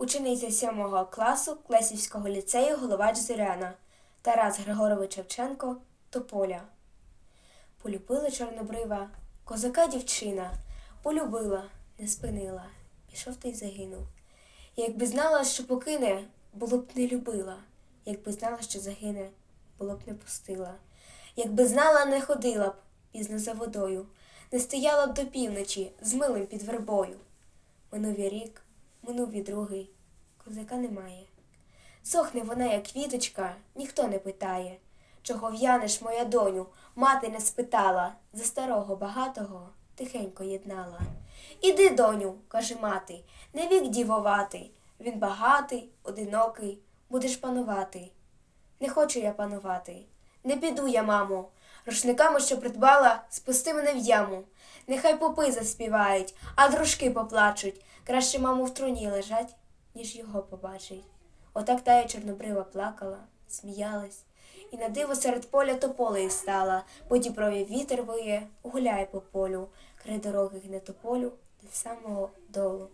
учениця 7 класу Клесівського ліцею Головач Зоряна, Тарас Григорович Шевченко, Тополя. Полюбила чорнобрива, козака дівчина, полюбила, не спинила, пішов та й загинув. Якби знала, що покине, було б не любила, якби знала, що загине, було б не пустила. Якби знала, не ходила б пізно за водою, не стояла б до півночі з милим під вербою. Минув рік, минув і другий, козака немає. Сохне вона, як квіточка, ніхто не питає. Чого в'янеш, моя доню, мати не спитала, за старого багатого тихенько єднала. Іди, доню, каже мати, не вік дівовати. Він багатий, одинокий, будеш панувати. Не хочу я панувати. Не піду я, мамо. Рушниками, що придбала, спусти мене в яму. Нехай попи заспівають, а дружки поплачуть. Краще, маму в труні лежать, ніж його побачить. Отак тая чорнобрива плакала, сміялась, і на диво серед поля тополею стала, по діброві вітер виє, гуляє по полю, край дороги гне тополю до самого долу.